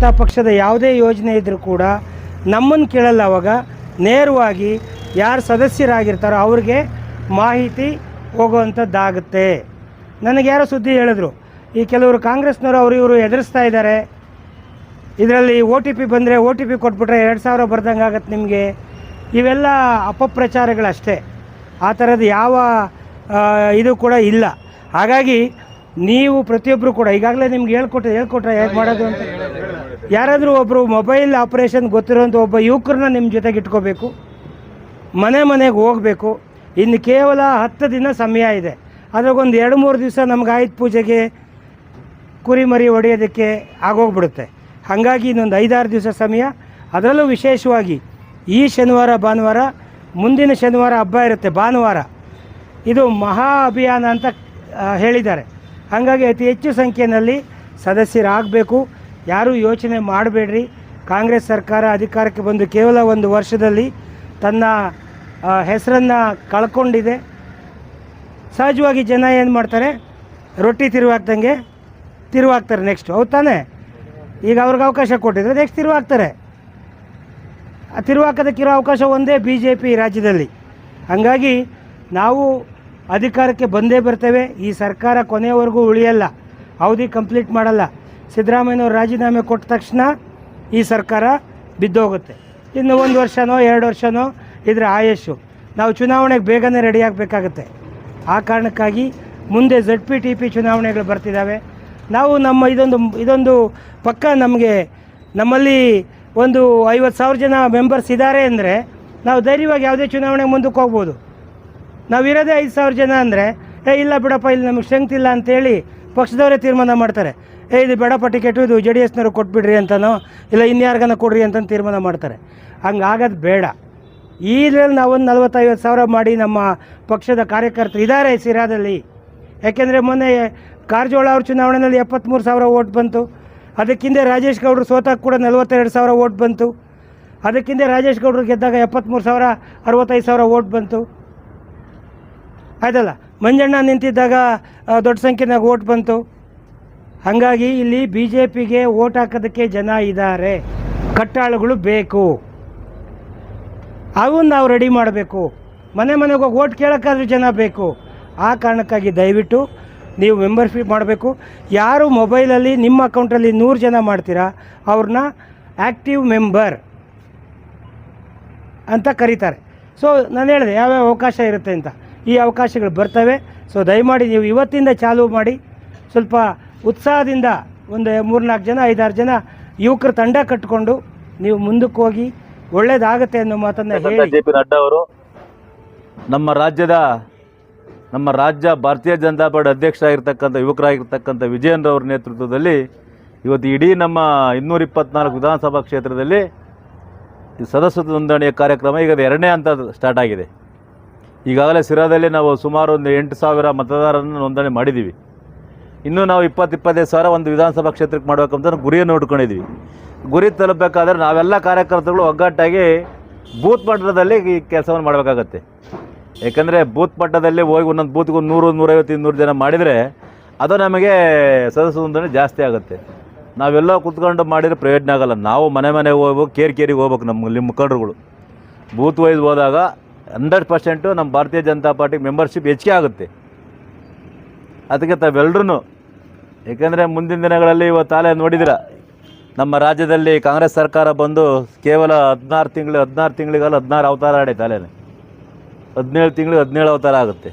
ಜನತಾ ಪಕ್ಷದ ಯಾವುದೇ ಯೋಜನೆ ಇದ್ದರೂ ಕೂಡ ನಮ್ಮನ್ನು ಕೇಳಲ್ಲ ಅವಾಗ. ನೇರವಾಗಿ ಯಾರು ಸದಸ್ಯರಾಗಿರ್ತಾರೋ ಅವ್ರಿಗೆ ಮಾಹಿತಿ ಹೋಗುವಂಥದ್ದಾಗುತ್ತೆ. ನನಗೆ ಯಾರೋ ಸುದ್ದಿ ಹೇಳಿದ್ರು. ಈ ಕೆಲವರು ಕಾಂಗ್ರೆಸ್ನವರು ಅವರು ಇವರು ಎದುರಿಸ್ತಾ ಇದ್ದಾರೆ. ಇದರಲ್ಲಿ ಒ ಟಿ ಪಿ ಬಂದರೆ ಒ ಟಿ ಪಿ ಕೊಟ್ಬಿಟ್ರೆ ಎರಡು ಸಾವಿರ ಬರ್ದಂಗೆ ಆಗತ್ತೆ ನಿಮಗೆ. ಇವೆಲ್ಲ ಅಪಪ್ರಚಾರಗಳಷ್ಟೇ. ಆ ಥರದ್ದು ಯಾವ ಇದು ಕೂಡ ಇಲ್ಲ. ಹಾಗಾಗಿ ನೀವು ಪ್ರತಿಯೊಬ್ಬರು ಕೂಡ ಈಗಾಗಲೇ ನಿಮ್ಗೆ ಹೇಳ್ಕೊಟ್ರೆ ಹೇಳ್ಕೊಟ್ರೆ ಹೇಗೆ ಮಾಡೋದು ಅಂತ ಯಾರಾದರೂ ಒಬ್ಬರು ಮೊಬೈಲ್ ಆಪ್ರೇಷನ್ ಗೊತ್ತಿರೋಂಥ ಒಬ್ಬ ಯುವಕರನ್ನ ನಿಮ್ಮ ಜೊತೆಗೆ ಇಟ್ಕೋಬೇಕು. ಮನೆ ಮನೆಗೆ ಹೋಗಬೇಕು. ಇನ್ನು ಕೇವಲ ಹತ್ತು ದಿನ ಸಮಯ ಇದೆ. ಅದ್ರಾಗೊಂದು ಎರಡು ಮೂರು ದಿವಸ ನಮ್ಗೆ ಆಯುಧ ಪೂಜೆಗೆ ಕುರಿಮರಿ ಹೊಡೆಯೋದಕ್ಕೆ ಆಗೋಗ್ಬಿಡುತ್ತೆ. ಹಾಗಾಗಿ ಇನ್ನೊಂದು ಐದಾರು ದಿವಸ ಸಮಯ. ಅದರಲ್ಲೂ ವಿಶೇಷವಾಗಿ ಈ ಶನಿವಾರ, ಭಾನುವಾರ, ಮುಂದಿನ ಶನಿವಾರ ಹಬ್ಬ ಇರುತ್ತೆ, ಭಾನುವಾರ. ಇದು ಮಹಾ ಅಭಿಯಾನ ಅಂತ ಹೇಳಿದ್ದಾರೆ. ಹಾಗಾಗಿ ಅತಿ ಹೆಚ್ಚು ಸಂಖ್ಯೆಯಲ್ಲಿ ಸದಸ್ಯರಾಗಬೇಕು. ಯಾರೂ ಯೋಚನೆ ಮಾಡಬೇಡ್ರಿ. ಕಾಂಗ್ರೆಸ್ ಸರ್ಕಾರ ಅಧಿಕಾರಕ್ಕೆ ಬಂದು ಕೇವಲ ಒಂದು ವರ್ಷದಲ್ಲಿ ತನ್ನ ಹೆಸರನ್ನು ಕಳ್ಕೊಂಡಿದೆ. ಸಹಜವಾಗಿ ಜನ ಏನು ಮಾಡ್ತಾರೆ? ರೊಟ್ಟಿ ತಿರುವಾಕ್ದಂಗೆ ತಿರುವಾಕ್ತಾರೆ ನೆಕ್ಸ್ಟ್ ಹೌದು ತಾನೇ? ಈಗ ಅವ್ರಿಗೆ ಅವಕಾಶ ಕೊಟ್ಟಿದ್ರೆ ನೆಕ್ಸ್ಟ್ ತಿರುವಾಕ್ತಾರೆ ಆ ತಿರುವಾಕೋದಕ್ಕಿರೋ ಅವಕಾಶ ಒಂದೇ ಬಿ ಜೆ ಪಿ ರಾಜ್ಯದಲ್ಲಿ. ಹಾಗಾಗಿ ನಾವು ಅಧಿಕಾರಕ್ಕೆ ಬಂದೇ ಬರ್ತೇವೆ. ಈ ಸರ್ಕಾರ ಕೊನೆಯವರೆಗೂ ಉಳಿಯಲ್ಲ. ಅವಧಿ ಕಂಪ್ಲೀಟ್ ಮಾಡಲ್ಲ. ಸಿದ್ದರಾಮಯ್ಯನವ್ರು ರಾಜೀನಾಮೆ ಕೊಟ್ಟ ತಕ್ಷಣ ಈ ಸರ್ಕಾರ ಬಿದ್ದೋಗುತ್ತೆ. ಇನ್ನು ಒಂದು ವರ್ಷನೋ, ಎರಡು ವರ್ಷನೋ ಇದರ ಆಯಸ್ಸು. ನಾವು ಚುನಾವಣೆಗೆ ಬೇಗನೆ ರೆಡಿ ಆಗಬೇಕಾಗತ್ತೆ. ಆ ಕಾರಣಕ್ಕಾಗಿ ಮುಂದೆ ಝಡ್ ಪಿ ಟಿ ಪಿ ಚುನಾವಣೆಗಳು ಬರ್ತಿದ್ದಾವೆ ನಾವು ನಮ್ಮ ಇದೊಂದು ಇದೊಂದು ಪಕ್ಕ ನಮಗೆ, ನಮ್ಮಲ್ಲಿ ಒಂದು ಐವತ್ತು ಸಾವಿರ ಜನ ಮೆಂಬರ್ಸ್ ಇದ್ದಾರೆ ಅಂದರೆ ನಾವು ಧೈರ್ಯವಾಗಿ ಯಾವುದೇ ಚುನಾವಣೆಗೆ ಮುಂದಕ್ಕೆ ಹೋಗ್ಬೋದು. ನಾವು ಇರೋದೇ ಐದು ಸಾವಿರ ಜನ ಅಂದರೆ, ಏ, ಇಲ್ಲ ಬಿಡಪ್ಪ, ಇಲ್ಲಿ ನಮಗೆ ಸ್ಟ್ರೆಂತ್ ಇಲ್ಲ ಅಂತೇಳಿ ಪಕ್ಷದವರೇ ತೀರ್ಮಾನ ಮಾಡ್ತಾರೆ. ಏ, ಇದು ಬೇಡಪ್ಪ ಟಿಕೆಟು ಇದು ಜೆ ಡಿ ಎಸ್ನವ್ರು ಕೊಟ್ಬಿಡ್ರಿ ಅಂತನೋ, ಇಲ್ಲ ಇನ್ಯಾರಿಗನ ಕೊಡ್ರಿ ಅಂತ ತೀರ್ಮಾನ ಮಾಡ್ತಾರೆ. ಹಂಗೆ ಆಗೋದು ಬೇಡ ನಾವು ಒಂದು ನಲ್ವತ್ತೈವತ್ತು ಸಾವಿರ ಮಾಡಿ ನಮ್ಮ ಪಕ್ಷದ ಕಾರ್ಯಕರ್ತರು ಇದ್ದಾರೆ ಸಿರಾದಲ್ಲಿ. ಯಾಕೆಂದರೆ ಮೊನ್ನೆ ಕಾರಜೋಳ ಅವ್ರ ಚುನಾವಣೆಯಲ್ಲಿ ಎಪ್ಪತ್ತ್ಮೂರು ಸಾವಿರ ಓಟ್ ಬಂತು. ಅದಕ್ಕಿಂತ ರಾಜೇಶ್ ಗೌಡರು ಸೋತಾಗ ಕೂಡ ನಲ್ವತ್ತೆರಡು ಸಾವಿರ ಓಟ್ ಬಂತು. ಅದಕ್ಕಿಂತ ರಾಜೇಶ್ ಗೌಡರು ಗೆದ್ದಾಗ ಎಪ್ಪತ್ತ್ಮೂರು ಸಾವಿರ, ಅರವತ್ತೈದು ಸಾವಿರ ಓಟ್ ಬಂತು. ಆಯ್ತಲ್ಲ? ಮಂಜಣ್ಣ ನಿಂತಿದ್ದಾಗ ದೊಡ್ಡ ಸಂಖ್ಯೆನಾಗ ಓಟ್ ಬಂತು. ಹಾಗಾಗಿ ಇಲ್ಲಿ ಬಿ ಜೆ ಪಿಗೆ ಓಟ್ ಹಾಕೋದಕ್ಕೆ ಜನ ಇದ್ದಾರೆ. ಕಟ್ಟಾಳುಗಳು ಬೇಕು. ಅವನ್ನ ನಾವು ರೆಡಿ ಮಾಡಬೇಕು. ಮನೆ ಮನೆಗೆ ಹೋಗಿ ಓಟ್ ಕೇಳೋಕ್ಕಾದ್ರೂ ಜನ ಬೇಕು. ಆ ಕಾರಣಕ್ಕಾಗಿ ದಯವಿಟ್ಟು ನೀವು ಮೆಂಬರ್ಶಿಪ್ ಮಾಡಬೇಕು. ಯಾರು ಮೊಬೈಲಲ್ಲಿ ನಿಮ್ಮ ಅಕೌಂಟಲ್ಲಿ ನೂರು ಜನ ಮಾಡ್ತೀರಾ, ಅವ್ರನ್ನ ಆ್ಯಕ್ಟಿವ್ ಮೆಂಬರ್ ಅಂತ ಕರೀತಾರೆ. ಸೊ ನಾನು ಹೇಳಿದೆ, ಯಾವ್ಯಾವ ಅವಕಾಶ ಇರುತ್ತೆ ಅಂತ. ಈ ಅವಕಾಶಗಳು ಬರ್ತವೆ. ಸೊ ದಯಮಾಡಿ ನೀವು ಇವತ್ತಿಂದ ಚಾಲೂ ಮಾಡಿ. ಸ್ವಲ್ಪ ಉತ್ಸಾಹದಿಂದ ಒಂದು ಮೂರ್ನಾಲ್ಕು ಜನ ಐದಾರು ಜನ ಯುವಕರ ತಂಡ ಕಟ್ಟಿಕೊಂಡು ನೀವು ಮುಂದಕ್ಕೆ ಹೋಗಿ ಒಳ್ಳೇದಾಗತ್ತೆ ಅನ್ನೋ ಮಾತನ್ನು ಹೇಳಿ. ಜೆ ಪಿ ನಡ್ಡಾ ಅವರು ನಮ್ಮ ರಾಜ್ಯದ ನಮ್ಮ ರಾಜ್ಯ ಭಾರತೀಯ ಜನತಾ ಪಾರ್ಟಿ ಅಧ್ಯಕ್ಷರಾಗಿರ್ತಕ್ಕಂಥ ಯುವಕರಾಗಿರ್ತಕ್ಕಂಥ ವಿಜಯನ್ರವ್ರ ನೇತೃತ್ವದಲ್ಲಿ ಇವತ್ತು ಇಡೀ ನಮ್ಮ ಇನ್ನೂರ ಇಪ್ಪತ್ನಾಲ್ಕು ವಿಧಾನಸಭಾ ಕ್ಷೇತ್ರದಲ್ಲಿ ಈ ಸದಸ್ಯತ್ವ ನೋಂದಣಿಯ ಕಾರ್ಯಕ್ರಮ ಈಗ ಅದು ಎರಡನೇ ಹಂತ ಸ್ಟಾರ್ಟ್ ಆಗಿದೆ. ಈಗಾಗಲೇ ಸಿರಾದಲ್ಲಿ ನಾವು ಸುಮಾರು ಒಂದು ಎಂಟು ಸಾವಿರ ಮತದಾರರನ್ನು ನೋಂದಣಿ ಮಾಡಿದ್ದೀವಿ. ಇನ್ನೂ ನಾವು ಇಪ್ಪತ್ತು ಇಪ್ಪತ್ತೈದು ಸಾವಿರ ಒಂದು ವಿಧಾನಸಭಾ ಕ್ಷೇತ್ರಕ್ಕೆ ಮಾಡಬೇಕಂತ ಗುರಿಯನ್ನು ಹುಡ್ಕೊಂಡಿದ್ವಿ. ಗುರಿ ತಲುಪಬೇಕಾದ್ರೆ ನಾವೆಲ್ಲ ಕಾರ್ಯಕರ್ತರುಗಳು ಒಗ್ಗಟ್ಟಾಗಿ ಬೂತ್ ಮಟ್ಟದಲ್ಲಿ ಈ ಕೆಲಸವನ್ನು ಮಾಡಬೇಕಾಗತ್ತೆ. ಏಕೆಂದರೆ ಬೂತ್ ಮಟ್ಟದಲ್ಲಿ ಹೋಗಿ ಒಂದೊಂದು ಬೂತ್ಗೂ ನೂರು, ನೂರೈವತ್ತು, ಇನ್ನೂರು ಜನ ಮಾಡಿದರೆ ಅದು ನಮಗೆ ಸದಸ್ಯ ಜಾಸ್ತಿ ಆಗುತ್ತೆ. ನಾವೆಲ್ಲ ಕುತ್ಕೊಂಡು ಮಾಡಿದರೆ ಪ್ರಯೋಜನ ಆಗಲ್ಲ. ನಾವು ಮನೆ ಮನೆಗೆ ಹೋಗ್ಬೇಕು, ಕೇರ್ ಕೇರಿಗೆ ಹೋಗ್ಬೇಕು ನಮ್ಮ ನಿಮ್ಮ ಮುಖಂಡರುಗಳು. ಬೂತ್ ವೈಸ್ ಹೋದಾಗ ಹಂಡ್ರೆಡ್ ಪರ್ಸೆಂಟು ನಮ್ಮ ಭಾರತೀಯ ಜನತಾ ಪಾರ್ಟಿ ಮೆಂಬರ್ಶಿಪ್ ಹೆಚ್ಚಿಗೆ ಆಗುತ್ತೆ. ಅದಕ್ಕೆ ತಾವೆಲ್ಲರೂ ಏಕೆಂದರೆ ಮುಂದಿನ ದಿನಗಳಲ್ಲಿ ಇವತ್ತು ಆಲೇ ನೋಡಿದಿರ, ನಮ್ಮ ರಾಜ್ಯದಲ್ಲಿ ಕಾಂಗ್ರೆಸ್ ಸರ್ಕಾರ ಬಂದು ಕೇವಲ ಹದಿನಾರು ತಿಂಗಳು, ಹದಿನಾರು ತಿಂಗಳಿಗಲ್ಲ ಹದಿನಾರು ಅವತಾರ ಆಡೈತೆ ಅಲ್ಲೇನೆ ಹದಿನೇಳು ತಿಂಗಳು, ಹದಿನೇಳು ಅವತಾರ ಆಗುತ್ತೆ.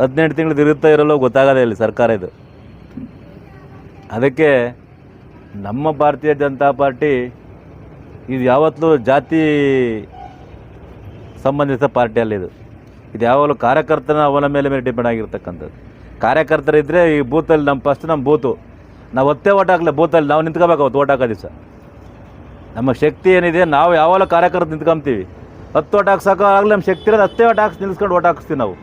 ಹದಿನೆಂಟು ತಿಂಗಳು ಇರುತ್ತಾ ಇರಲ್ಲೋ ಗೊತ್ತಾಗೋದೇ ಇಲ್ಲ ಸರ್ಕಾರ ಇದು. ಅದಕ್ಕೆ ನಮ್ಮ ಭಾರತೀಯ ಜನತಾ ಪಾರ್ಟಿ ಇದು ಯಾವತ್ತೂ ಜಾತಿ ಸಂಬಂಧಿತ ಪಾರ್ಟಿಯಲ್ಲಿ ಇದು. ಇದು ಯಾವಾಗಲೂ ಕಾರ್ಯಕರ್ತನ ಅವನ ಮೇಲೆ ಮೇಲೆ ಡಿಪೆಂಡ್ ಆಗಿರ್ತಕ್ಕಂಥದ್ದು. ಕಾರ್ಯಕರ್ತರಿದ್ದರೆ ಈ ಬೂತಲ್ಲಿ ನಮ್ಮ ಫಸ್ಟ್ ನಮ್ಮ ಬೂತು. ನಾವು ಒತ್ತೆ ಓಟ್ ಹಾಕಲಿ ಬೂತಲ್ಲಿ ನಾವು ನಿಂತ್ಕೋಬೇಕು ಅವತ್ತು ಓಟ್ ಹಾಕೋ ದಿವಸ ನಮ್ಮ ಶಕ್ತಿ ಏನಿದೆ, ನಾವು ಯಾವಾಗಲೂ ಕಾರ್ಯಕರ್ತರು ನಿಂತ್ಕೊಂತೀವಿ. ಹತ್ತು ಓಟ್ ಆಗಲಿ ನಮ್ಮ ಶಕ್ತಿ ಇರೋದು, ಹತ್ತೇ ಓಟ್ ಹಾಕ್ಸಿ ನಿಲ್ಸ್ಕೊಂಡು ಓಟ್ ಹಾಕಿಸ್ತೀವಿ ನಾವು.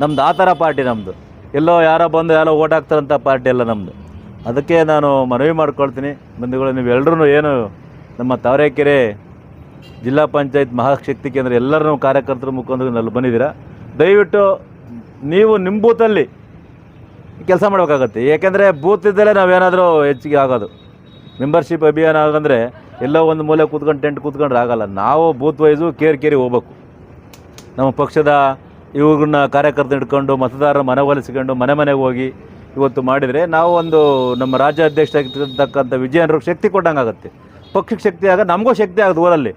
ನಮ್ದು ಆ ಥರ ಪಾರ್ಟಿ ನಮ್ಮದು ಎಲ್ಲೋ ಯಾರೋ ಬಂದು ಯಾರೋ ಓಟ್ ಹಾಕ್ತಾರಂಥ ಪಾರ್ಟಿ ಎಲ್ಲ ನಮ್ಮದು ಅದಕ್ಕೆ ನಾನು ಮನವಿ ಮಾಡ್ಕೊಳ್ತೀನಿ. ಬಂಧುಗಳು ನೀವೆಲ್ಲರೂ ಏನು ನಮ್ಮ ತಾವರೆಕೆರೆ ಜಿಲ್ಲಾ ಪಂಚಾಯತ್ ಮಹಾಶಕ್ತಿ ಕೇಂದ್ರ ಎಲ್ಲರೂ ಕಾರ್ಯಕರ್ತರ ಮುಖಾಂತರ ಅಲ್ಲಿ ಬಂದಿದ್ದೀರಾ? ದಯವಿಟ್ಟು ನೀವು ನಿಮ್ಮ ಬೂತಲ್ಲಿ ಕೆಲಸ ಮಾಡಬೇಕಾಗತ್ತೆ. ಏಕೆಂದರೆ ಬೂತ್ ಇದ್ದಲ್ಲೇ ನಾವೇನಾದರೂ ಹೆಚ್ಚಿಗೆ ಆಗೋದು. ಮೆಂಬರ್ಶಿಪ್ ಅಭಿಯಾನ ಆಗಂದರೆ ಎಲ್ಲೋ ಒಂದು ಮೂಲೆ ಕೂತ್ಕೊಂಡು ಟೆಂಟ್ ಕೂತ್ಕೊಂಡ್ರೆ ಆಗೋಲ್ಲ. ನಾವು ಬೂತ್ ವೈಸು ಕೇರ್ ಕೇರಿ ಹೋಗ್ಬೇಕು. ನಮ್ಮ ಪಕ್ಷದ ಇವ್ರನ್ನ ಕಾರ್ಯಕರ್ತ ಹಿಡ್ಕೊಂಡು, ಮತದಾರರ ಮನವೊಲಿಸ್ಕೊಂಡು, ಮನೆ ಮನೆಗೆ ಹೋಗಿ ಇವತ್ತು ಮಾಡಿದರೆ ನಾವು ಒಂದು ನಮ್ಮ ರಾಜ್ಯ ಅಧ್ಯಕ್ಷರಾಗಿರ್ತಕ್ಕಂಥ ವಿಜಯನವ್ರಿಗೆ ಶಕ್ತಿ ಕೊಟ್ಟಂಗೆ ಆಗುತ್ತೆ ಪಕ್ಷಕ್ಕೆ ಶಕ್ತಿ ಆಗ ನಮಗೂ ಶಕ್ತಿ ಆಗೋದು ಊರಲ್ಲಿ.